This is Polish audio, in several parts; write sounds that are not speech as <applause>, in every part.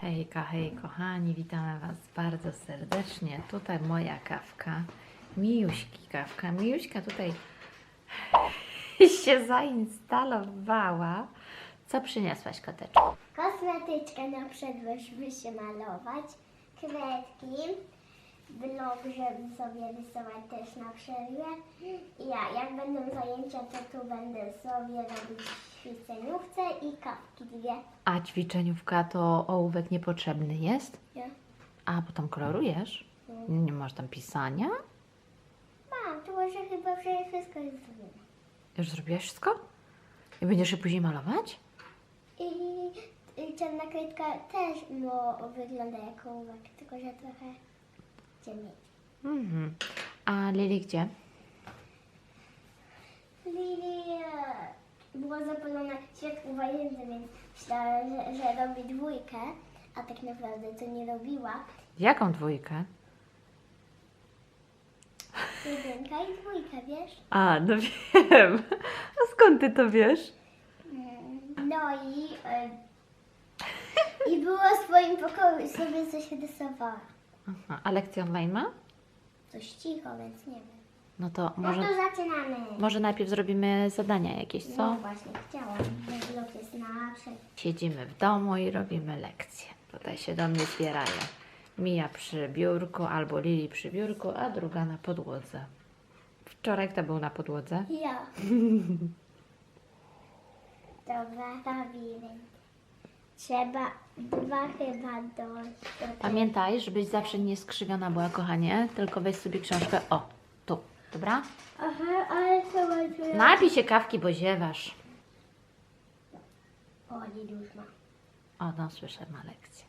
Hejka, hej kochani, witamy Was bardzo serdecznie. Tutaj moja kawka, Mijuśki kawka. Mijuśka tutaj <laughs> się zainstalowała. Co przyniosłaś, koteczku? Kosmetyczkę na przedłość by się malować, kredki, blok, żeby sobie rysować też na przerwie. I ja, jak będą zajęcia, to tu będę sobie robić ćwiczeniówce i kawki dwie. A ćwiczeniówka to ołówek niepotrzebny jest? Nie? A, bo tam kolorujesz? Nie masz tam pisania? Mam, to może chyba że wszystko jest zrobione. Już zrobiłaś wszystko? I będziesz je później malować? I, I czarna kredka też no, wygląda jak ołówek, tylko że trochę ciemniej. Mhm. A Lili gdzie? Lili e, było zapalone światło w łazience, więc myślała, że, że robi dwójkę, a tak naprawdę to nie robiła. Jaką dwójkę? Jedynka i dwójka, wiesz? A, no wiem. A skąd ty to wiesz? Mm, No i, e, i było w swoim pokoju i sobie coś rysowała. Aha. A lekcję online ma? Coś cicho, więc nie wiem. No to No może, to zaczynamy. może najpierw zrobimy zadania jakieś, co? No właśnie, chciałam, blok jest na przed. Siedzimy w domu i robimy lekcje. Tutaj się do mnie zbierają. Mija przy biurku albo Lili przy biurku, a druga na podłodze. Wczoraj kto był na podłodze? Ja. <laughs> Dobra, robimy. Trzeba dwa chyba dojść. do tego. Pamiętaj, żebyś zawsze nie skrzywiona była, kochanie, tylko weź sobie książkę. O, tu, dobra? Aha, ale co ładnie. Napij się kawki, bo ziewasz. O, nie już ma. O, no słyszę, ma lekcję.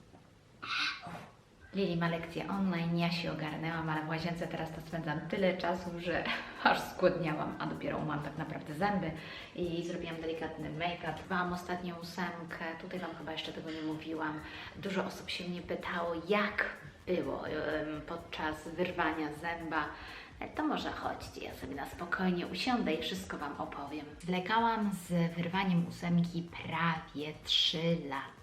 Lili ma lekcję online, ja się ogarnęłam, ale w łazience teraz to spędzam tyle czasu, że <laughs> aż skłodniałam, a dopiero umyłam tak naprawdę zęby i zrobiłam delikatny make-up. Mam ostatnią ósemkę, tutaj Wam chyba jeszcze tego nie mówiłam. Dużo osób się mnie pytało, jak było podczas wyrwania zęba. E, To może chodźcie, ja sobie na spokojnie usiądę i wszystko Wam opowiem. Zwlekałam z wyrwaniem ósemki prawie 3 lata.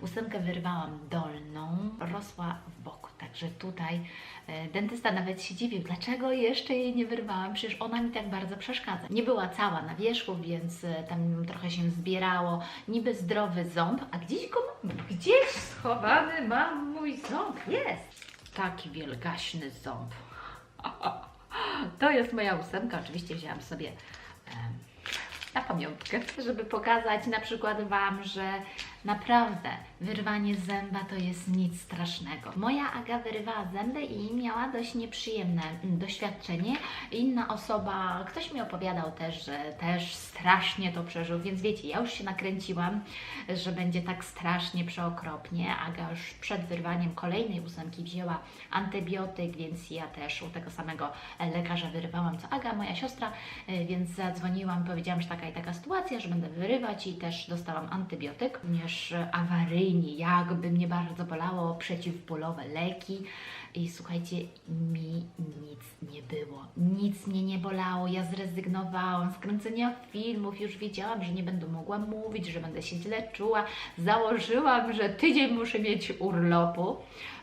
Ósemkę wyrwałam dolną, rosła w boku, także tutaj e, dentysta nawet się dziwił, dlaczego jeszcze jej nie wyrwałam, przecież ona mi tak bardzo przeszkadza. Nie była cała na wierzchu, więc e, tam trochę się zbierało, niby zdrowy ząb, a gdzieś go mam, gdzieś schowany mam mój ząb, jest. Taki wielgaśny ząb. <laughs> To jest moja ósemka. Oczywiście wzięłam sobie na pamiątkę, żeby pokazać na przykład Wam, że naprawdę wyrwanie zęba to jest nic strasznego. Moja Aga wyrywała zęby i miała dość nieprzyjemne mm, doświadczenie. Inna osoba, ktoś mi opowiadał też, że też strasznie to przeżył, więc wiecie, ja już się nakręciłam, że będzie tak strasznie przeokropnie. Aga już przed wyrwaniem kolejnej ósemki wzięła antybiotyk, więc ja też u tego samego lekarza wyrywałam co Aga, moja siostra, e, więc zadzwoniłam, powiedziałam, że taka i taka sytuacja, że będę wyrywać i też dostałam antybiotyk, również awaryjnie, jakby mnie bardzo bolało, przeciwbólowe leki. I słuchajcie, mi nic nie było, nic mnie nie bolało, ja zrezygnowałam z kręcenia filmów, już wiedziałam, że nie będę mogła mówić, że będę się źle czuła, założyłam, że tydzień muszę mieć urlopu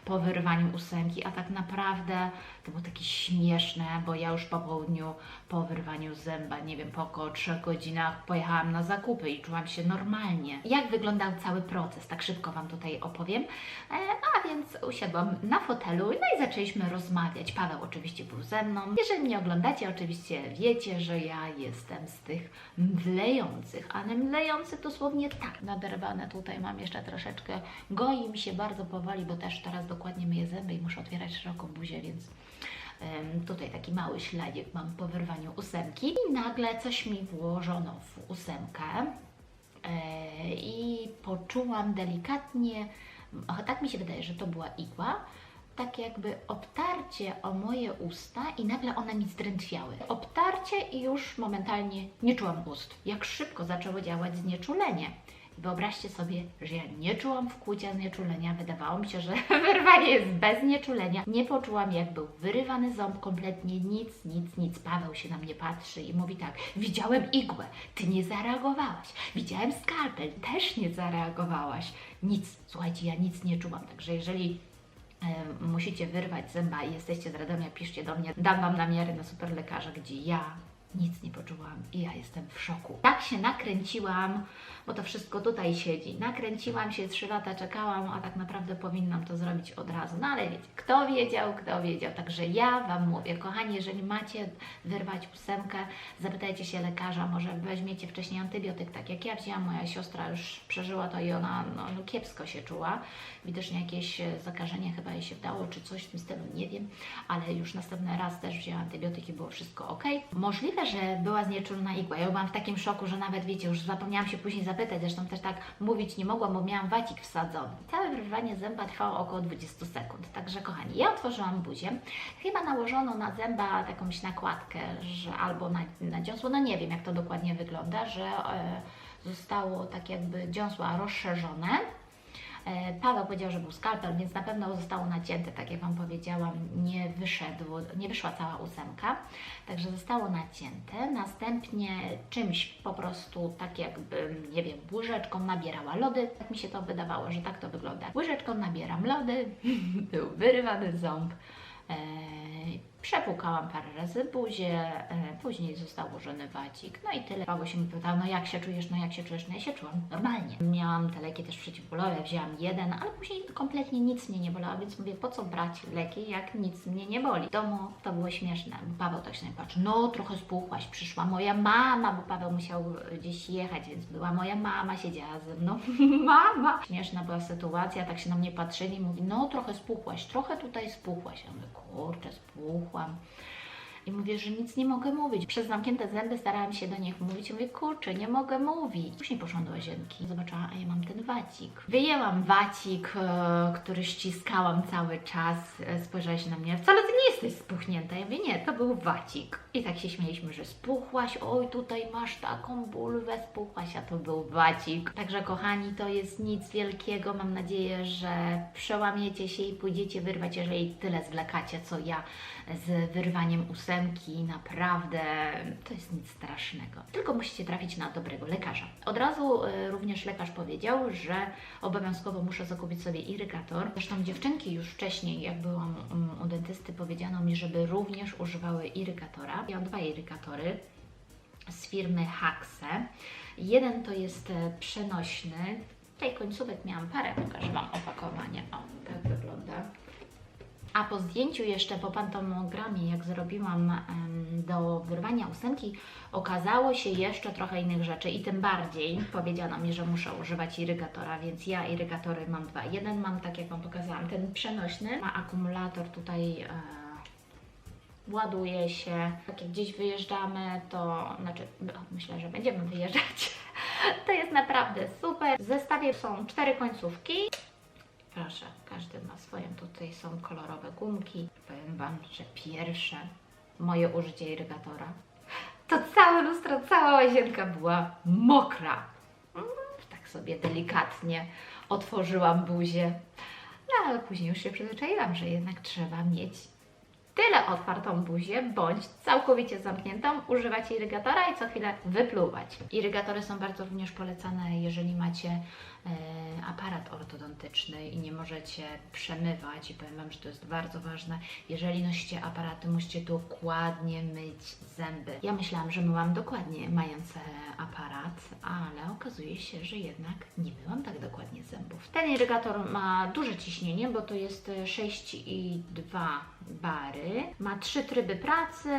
po wyrwaniu ósemki, a tak naprawdę to było takie śmieszne, bo ja już po południu, po wyrwaniu zęba, nie wiem, po około 3 godzinach pojechałam na zakupy i czułam się normalnie. Jak wyglądał cały proces, tak szybko Wam tutaj opowiem. E, a więc usiadłam na fotelu, no i zaczęliśmy rozmawiać. Paweł oczywiście był ze mną. Jeżeli mnie oglądacie, oczywiście wiecie, że ja jestem z tych mdlejących, ale mdlejący dosłownie tak. Naderwane tutaj mam jeszcze troszeczkę, goi mi się bardzo powoli, bo też teraz dokładnie myję zęby i muszę otwierać szeroko buzię, więc Tutaj taki mały śladzik mam po wyrwaniu ósemki i nagle coś mi włożono w ósemkę e, i poczułam delikatnie, tak mi się wydaje, że to była igła, tak jakby obtarcie o moje usta i nagle one mi zdrętwiały. Obtarcie i już momentalnie nie czułam ust. Jak szybko zaczęło działać znieczulenie. Wyobraźcie sobie, że ja nie czułam wkłucia znieczulenia. Wydawało mi się, że <laughs> wyrwanie jest bez znieczulenia. Nie poczułam, jak był wyrywany ząb, kompletnie nic, nic, nic. Paweł się na mnie patrzy i mówi tak: Widziałem igłę, ty nie zareagowałaś. Widziałem skalpel, też nie zareagowałaś. Nic, słuchajcie, ja nic nie czułam. Także jeżeli e, musicie wyrwać zęba i jesteście z Radomia, piszcie do mnie. Dam Wam namiary na super lekarza, gdzie ja nic nie poczułam i ja jestem w szoku. Tak się nakręciłam, bo to wszystko tutaj siedzi. Nakręciłam się, trzy lata czekałam, a tak naprawdę powinnam to zrobić od razu. No ale wiecie, kto wiedział, kto wiedział. Także ja Wam mówię, kochani, jeżeli macie wyrwać ósemkę, zapytajcie się lekarza, może weźmiecie wcześniej antybiotyk, tak jak ja wzięłam, moja siostra już przeżyła to i ona no, no, kiepsko się czuła. Widocznie jakieś e, zakażenie chyba jej się wdało, czy coś w tym stylu, nie wiem, ale już następny raz też wzięłam antybiotyki, było wszystko ok. Możliwe, że była znieczulona igła. Ja byłam w takim szoku, że nawet wiecie, już zapomniałam się później zapytać, zresztą też tak mówić nie mogłam, bo miałam wacik wsadzony. Całe wyrwanie zęba trwało około 20 sekund. Także kochani, ja otworzyłam buzię. Chyba nałożono na zęba jakąś nakładkę, że albo na, na dziąsło, no nie wiem jak to dokładnie wygląda, że e, zostało tak jakby dziąsła rozszerzone. E, Paweł powiedział, że był skalpel, więc na pewno zostało nacięte, tak jak Wam powiedziałam, nie, nie wyszła cała ósemka, także zostało nacięte. Następnie czymś po prostu, tak jakby, nie wiem, łyżeczką nabierała lody. Tak mi się to wydawało, że tak to wygląda. Łyżeczką nabieram lody, <laughs> był wyrywany ząb. Przepłukałam parę razy buzię, e, później został ułożony wacik, no i tyle. Paweł się mi pytał, no jak się czujesz, no jak się czujesz, no ja się czułam normalnie. Miałam te leki też przeciwbólowe, wzięłam jeden, ale później kompletnie nic mnie nie bolało, więc mówię, po co brać leki, jak nic mnie nie boli. W domu to było śmieszne, Paweł tak się na mnie patrzy, no trochę spuchłaś, przyszła moja mama, bo Paweł musiał gdzieś jechać, więc była moja mama, siedziała ze mną, <laughs> mama. Śmieszna była sytuacja, tak się na mnie patrzyli, mówi, no trochę spuchłaś, trochę tutaj spuchłaś. Ja mówię, kurczę, one. I mówię, że nic nie mogę mówić. Przez zamknięte zęby starałam się do nich mówić. Mówię, kurczę, nie mogę mówić. Później poszłam do łazienki. Zobaczyłam, a ja mam ten wacik. Wyjęłam wacik, e, który ściskałam cały czas. E, Spojrzała się na mnie. Wcale ty nie jesteś spuchnięta. Ja mówię, nie, to był wacik. I tak się śmieliśmy, że spuchłaś. Oj, tutaj masz taką bulwę, spuchłaś, a to był wacik. Także kochani, to jest nic wielkiego. Mam nadzieję, że przełamiecie się i pójdziecie wyrwać, jeżeli tyle zwlekacie, co ja z wyrwaniem ósemki. Naprawdę to jest nic strasznego. Tylko musicie trafić na dobrego lekarza. Od razu e, również lekarz powiedział, że obowiązkowo muszę zakupić sobie irygator. Zresztą dziewczynki już wcześniej, jak byłam mm, u dentysty, powiedziano mi, żeby również używały irygatora. Ja mam dwa irygatory z firmy Haxe. Jeden to jest e, przenośny. Tutaj końcówek miałam parę, pokażę Wam opakowanie. O, tak wygląda. A po zdjęciu jeszcze po pantomogramie, jak zrobiłam do wyrwania ósemki, okazało się jeszcze trochę innych rzeczy i tym bardziej powiedziano mi, że muszę używać irygatora, więc ja irygatory mam dwa. Jeden mam, tak jak Wam pokazałam, ten przenośny, ma akumulator tutaj e, ładuje się. Tak jak gdzieś wyjeżdżamy, to znaczy no, myślę, że będziemy wyjeżdżać. <laughs> To jest naprawdę super. W zestawie są cztery końcówki. Proszę, każdy ma swoją. Tutaj są kolorowe gumki. Powiem Wam, że pierwsze moje użycie irygatora to całe lustro, cała łazienka była mokra. Mm, Tak sobie delikatnie otworzyłam buzię. No ale później już się przyzwyczaiłam, że jednak trzeba mieć tyle otwartą buzię, bądź całkowicie zamkniętą, używać irygatora i co chwilę wypluwać. Irygatory są bardzo również polecane, jeżeli macie e, aparat ortodontyczny i nie możecie przemywać. I powiem Wam, że to jest bardzo ważne. Jeżeli nosicie aparaty, musicie dokładnie myć zęby. Ja myślałam, że myłam dokładnie mając e, aparat, ale okazuje się, że jednak nie myłam tak dokładnie zębów. Ten irygator ma duże ciśnienie, bo to jest e, 6,2 bary. Ma trzy tryby pracy,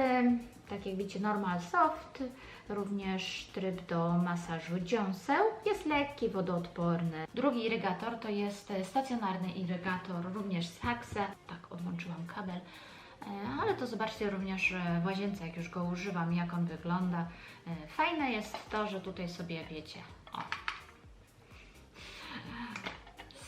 tak jak widzicie, normal soft, również tryb do masażu dziąseł. Jest lekki, wodoodporny. Drugi irygator to jest stacjonarny irygator, również z Haxe. Tak, odłączyłam kabel. E, Ale to zobaczcie również w łazience, jak już go używam, jak on wygląda. E, Fajne jest to, że tutaj sobie wiecie, o,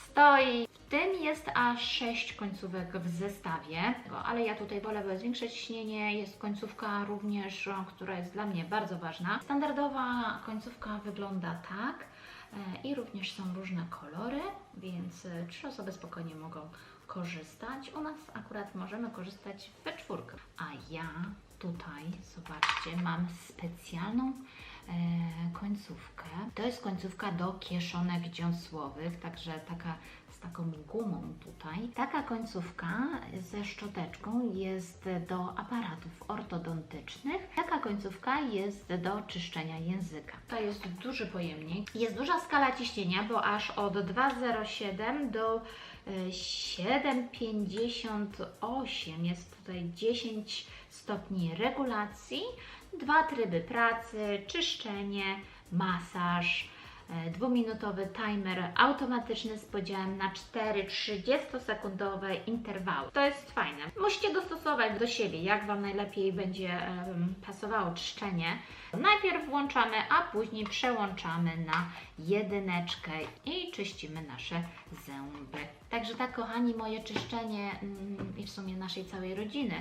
stoi. Tym jest aż 6 końcówek w zestawie, ale ja tutaj wolę większe ciśnienie. Jest końcówka również, o, która jest dla mnie bardzo ważna. Standardowa końcówka wygląda tak. E, I również są różne kolory, więc e, trzy osoby spokojnie mogą korzystać. U nas akurat możemy korzystać we czwórkę. A ja tutaj, zobaczcie, mam specjalną e, końcówkę. To jest końcówka do kieszonek dziąsłowych, także taka z taką gumą tutaj. Taka końcówka ze szczoteczką jest do aparatów ortodontycznych. Taka końcówka jest do czyszczenia języka. To jest duży pojemnik. Jest duża skala ciśnienia, bo aż od 2,07 do e, 7,58 jest tutaj 10 stopni regulacji, dwa tryby pracy, czyszczenie, masaż, e, dwuminutowy timer automatyczny z podziałem na 4 30-sekundowe interwały. To jest fajne. Musicie dostosować do siebie, jak Wam najlepiej będzie pasowało czyszczenie. Najpierw włączamy, a później przełączamy na jedyneczkę i czyścimy nasze zęby. Także tak, kochani, moje czyszczenie mm, i w sumie naszej całej rodziny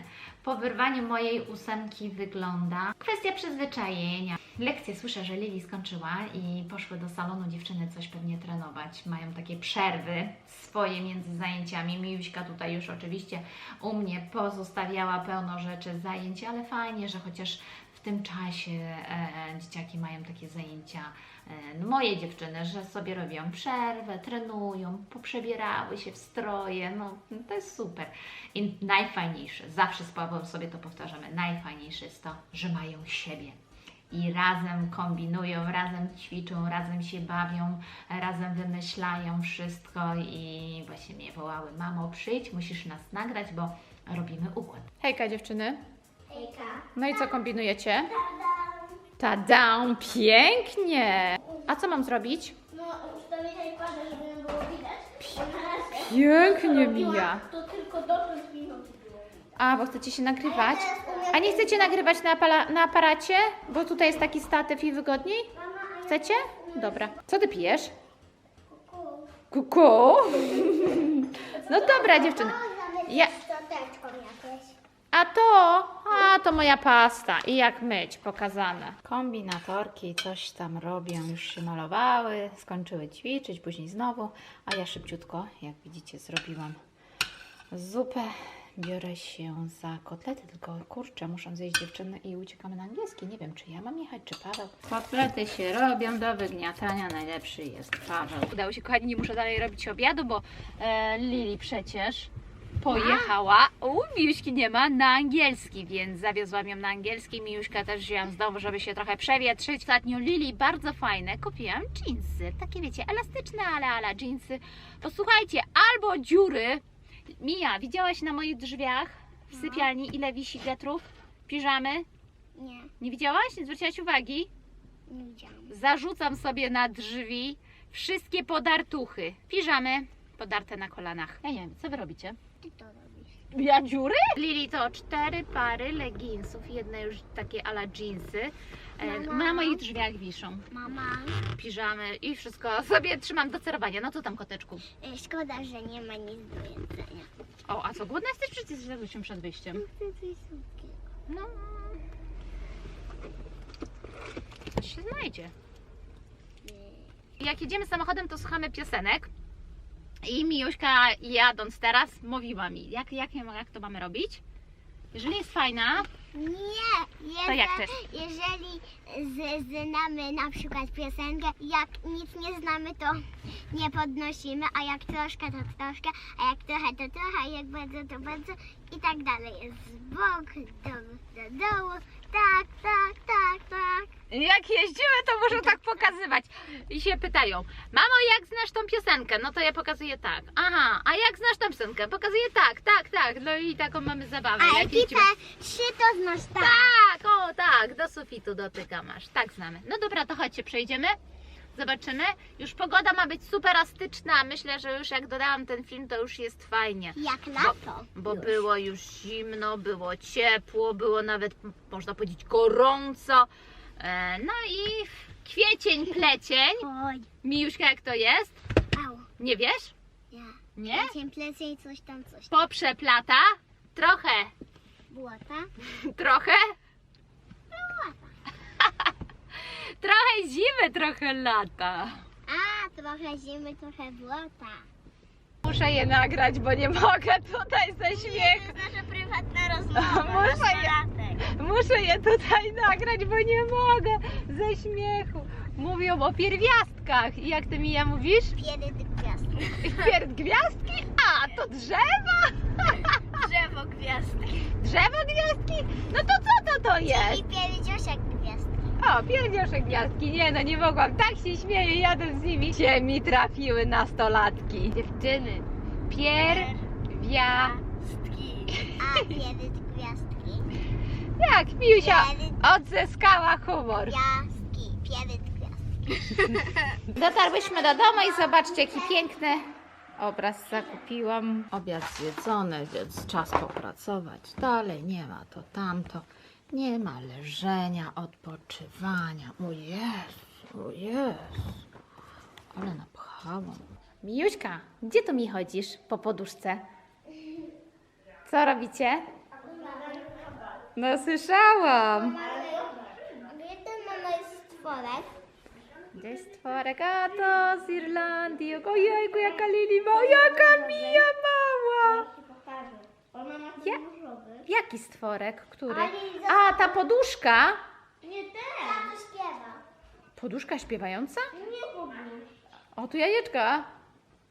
po wyrwaniu mojej ósemki wygląda. Kwestia przyzwyczajenia. Lekcję słyszę, że Lili skończyła i poszły do salonu dziewczyny coś pewnie trenować. Mają takie przerwy swoje między zajęciami. Mijuśka tutaj już oczywiście u mnie pozostawiała pełno rzeczy zajęć, ale fajnie, że chociaż w tym czasie e, dzieciaki mają takie zajęcia, e, moje dziewczyny, że sobie robią przerwę, trenują, poprzebierały się w stroje, no to jest super. I najfajniejsze, zawsze z Pawłem sobie to powtarzamy, najfajniejsze jest to, że mają siebie. I razem kombinują, razem ćwiczą, razem się bawią, razem wymyślają wszystko i właśnie mnie wołały, mamo przyjdź, musisz nas nagrać, bo robimy układ. Hejka dziewczyny. Hejka. No i co kombinujecie? Tadam. Tadam, pięknie! A co mam zrobić? No, ustawię iPada, żeby nie było widać. Pięknie mija. to tylko do 5 minut było. A, bo chcecie się nagrywać? A nie chcecie nagrywać na, apala- na aparacie? Bo tutaj jest taki statyw i wygodniej? Chcecie? Dobra. Co ty pijesz? kuku. Kuku? <laughs> No dobra dziewczyny. Ja-. A to, a to moja pasta. I jak myć, pokazane. Kombinatorki coś tam robią, już się malowały, skończyły ćwiczyć, później znowu, a ja szybciutko, jak widzicie, zrobiłam zupę. Biorę się za kotlety, tylko kurczę, muszą zjeść dziewczyny i uciekamy na angielski. Nie wiem, czy ja mam jechać, czy Paweł. Kotlety się robią do wygniatania, najlepszy jest Paweł. Udało się, kochani, nie muszę dalej robić obiadu, bo e, Lili przecież pojechała. U, Miuśki nie ma na angielski, więc zawiozłam ją na angielski. Miuśka też wzięłam znowu, żeby się trochę przewietrzyć. Ostatnio Lili bardzo fajne. Kupiłam jeansy, takie wiecie, elastyczne, ale ala jeansy. Posłuchajcie, albo dziury. Mija, widziałaś na moich drzwiach w sypialni, ile wisi getrów? Piżamy? Nie, Nie widziałaś? Nie zwróciłaś uwagi? nie widziałam. Zarzucam sobie na drzwi wszystkie podartuchy. Piżamy podarte na kolanach. Ja nie wiem, co wy robicie? Ty to robisz. Ja dziury? Lili to cztery pary leginsów, jedne już takie ala jeansy. E, Mama. Na moich drzwiach wiszą Mama, piżamy i wszystko sobie trzymam do cerowania. No co tam koteczku? y, szkoda, że nie ma nic do jedzenia. O, a co głodna jesteś? Przecież zjadłyśmy przed wyjściem. Chcę coś słodkiego. No. Coś się znajdzie. Jak jedziemy samochodem, to słuchamy piosenek. I Mijuśka jadąc teraz mówiła mi, jak, jak, jak to mamy robić. Jeżeli jest fajna, Nie, To jak jeże- jeżeli z, znamy na przykład piosenkę, jak nic nie znamy, to nie podnosimy, a jak troszkę, to troszkę, a jak trochę, to trochę, a jak bardzo, to bardzo i tak dalej. Jest z boku, do, do dołu, tak, tak, tak, tak. jak jeździmy, to muszą tak pokazywać. I się pytają, mamo, jak znasz tą piosenkę? No to ja pokazuję tak. Aha, a jak znasz tą piosenkę? Pokazuję tak, tak, tak. No i taką mamy zabawę. A jak jeździmy. ekipę trzy to znasz tak. Tak, o tak, do sufitu dotyka masz. Tak znamy. No dobra, to chodźcie, przejdziemy. Zobaczymy. Już pogoda ma być superastyczna. Myślę, że już jak dodałam ten film, to już jest fajnie. Jak lato. Bo już. było już zimno, było ciepło, było nawet, można powiedzieć, gorąco. E, No i kwiecień, plecień. Oj, Mijuśka, jak to jest? au, Nie wiesz? ja. Nie? Plecień, plecień, coś tam, coś. Poprzeplata? Trochę, Błota? <laughs> trochę. Trochę zimy, trochę lata. A, trochę zimy, trochę błota. Muszę je nagrać, bo nie mogę tutaj ze To śmiechu. jest nasza prywatna <laughs> rozmowa, Muszę je- nastolatek. Muszę je tutaj nagrać, bo nie mogę ze śmiechu. Mówią o pierwiastkach. I jak ty mi ja mówisz? Kiedy ty gwiazdki? Pierd gwiazdki? A, to drzewa? Drzewo gwiazdki. Drzewo gwiazdki? No to co to to jest? Gwiazdki. O, pierdzioszek gwiazdki. Nie no, nie mogłam. Tak się śmieję, jadę z nimi. Się mi trafiły nastolatki. Dziewczyny. Pierwiastki. Gwiazdki. A kiedy ty gwiazdki? Jak Miusia odzyskała humor. Gwiazdki. Kiedy ty gwiazdki? <laughs> Dotarłyśmy do domu i zobaczcie, jaki piękny obraz zakupiłam. Obiad zjedzony, więc czas popracować. Dalej nie ma to tamto. Nie ma leżenia, odpoczywania. O Jezu, o Jezu. Ale napchałam. Mijuśka, gdzie tu mi chodzisz po poduszce? Co robicie? No słyszałam. Gdzie ten mama jest stworek? Gdzie jest stworek? A to z Irlandii. Ojejku, jaka Lili ma, jaka Mija mała. Ona ma Ja- różowy. Jaki stworek? Który? A, ta poduszka? Nie ten. Tato śpiewa. Poduszka śpiewająca? Nie pobliż. O, tu jajeczka.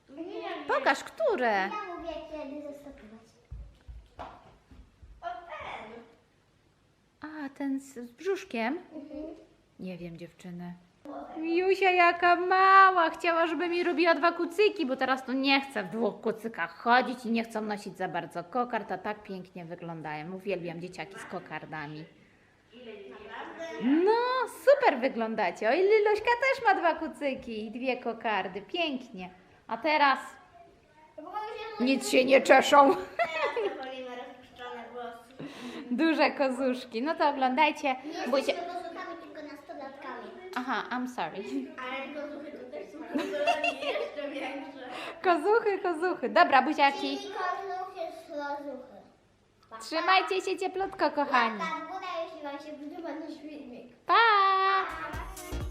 Nie. Pokaż, które? Ja mówię, kiedy zastopować. O ten. A, ten z, z brzuszkiem? Nie wiem, dziewczyny. Jusia, jaka mała. Chciała, żeby mi robiła dwa kucyki, bo teraz to nie chcę w dwóch kucykach chodzić i nie chcą nosić za bardzo kokard, a tak pięknie wyglądają. Uwielbiam dzieciaki z kokardami. No, super wyglądacie. O, i Liluśka też ma dwa kucyki i dwie kokardy. Pięknie. A teraz nic się nie czeszą. Duże kozuszki. No to oglądajcie. Bójcie. Aha, I'm sorry. Ale kozuchy to też są jeszcze większe. Kozuchy, kozuchy. Dobra, buziaki. Czyli kozuchy. Trzymajcie się cieplutko, kochani. Łapka w górę, jeśli Wam się podoba nasz filmik. Pa! Pa!